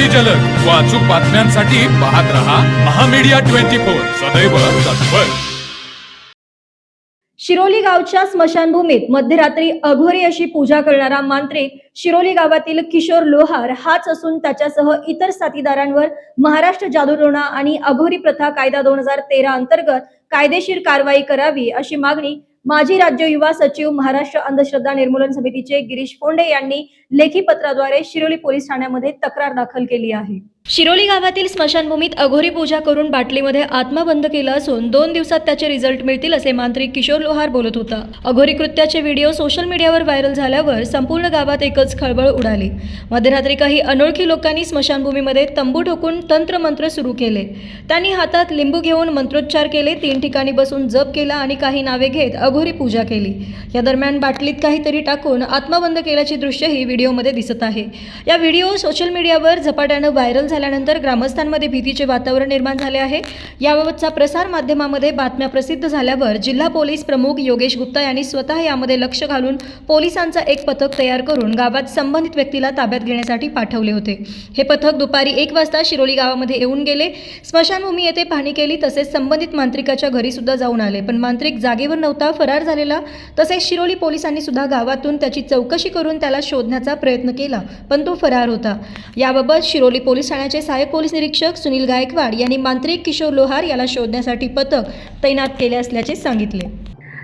अति जलद. व अचूक बातम्यांसाठी पाहत रहा महामीडिया ट्वेंटी फोर. सदैव तत्पर. शिरोली गावच्या स्मशानभूमीत मध्यरात्री अघोरी अशी पूजा करणारा मांत्रिक शिरोली गावातील किशोर लोहार हाच असून त्याच्यासह इतर साथीदारांवर महाराष्ट्र जादूटोणा आणि अघोरी प्रथा कायदा दोन हजार तेरा अंतर्गत कायदेशीर कारवाई करावी अशी मागणी माजी राज्य युवा सचिव महाराष्ट्र अंधश्रद्धा निर्मूलन समितीचे गिरीश फोंडे यांनी लेखी पत्राद्वारे शिरोली पोलीस ठाण्यामध्ये तक्रार दाखल केली आहे. शिरोली गावातील स्मशानभूमीत अघोरी पूजा करून बाटलीमध्ये आत्मा बंद केला असून दोन दिवसात त्याचे रिझल्ट मिळतील असे मांत्रिक किशोर लोहार बोलत होता. अघोरी कृत्याचे व्हिडिओ सोशल मीडियावर व्हायरल झाल्यावर संपूर्ण गावात एक एकच खळबळ उडाली. मध्यरात्री काही अनोळखी लोकांनी स्मशानभूमीमध्ये तंबू ठोकून तंत्रमंत्र सुरू केले. त्यांनी हातात लिंबू घेऊन मंत्रोच्चार केले तीन ठिकाणी बसून जप केला आणि काही नावे घेत अघोरी पूजा केली. या दरम्यान बाटलीत काहीतरी टाकून आत्मा बंद केल्याची दृश्यही व्हिडिओमध्ये दिसत आहे. या व्हिडिओ सोशल मीडियावर झपाट्यानं व्हायरल झाल्यानंतर ग्रामस्थांमध्ये भीतीचे वातावरण निर्माण झाले आहे. याबाबतचा प्रसार माध्यमामध्ये बातम्या प्रसिद्ध झाल्यावर जिल्हा पोलीस प्रमुख योगेश गुप्ता यांनी स्वतः यामध्ये लक्ष घालून पोलिसांचा एक पथक तयार करून गावात संबंधित व्यक्तीला ताब्यात घेण्यासाठी पाठवले होते. हे पथक दुपारी एक वाजता शिरोली गावामध्ये येऊन गेले. स्मशानभूमी येथे पाहणी केली तसेच संबंधित मांत्रिकाच्या घरी सुद्धा जाऊन आले. पण मांत्रिक जागेवर नव्हता फरार झालेला. तसेच शिरोली पोलिसांनी सुद्धा गावातून त्याची चौकशी करून त्याला शोधण्याचा प्रयत्न केला पण तो फरार होता. याबाबत शिरोली पोलीस ठाण्याचे सहाय्यक पोलीस निरीक्षक सुनील गायकवाड यांनी मांत्रिक किशोर लोहार याला शोधण्यासाठी पथक तैनात केले असल्याचे सांगितले.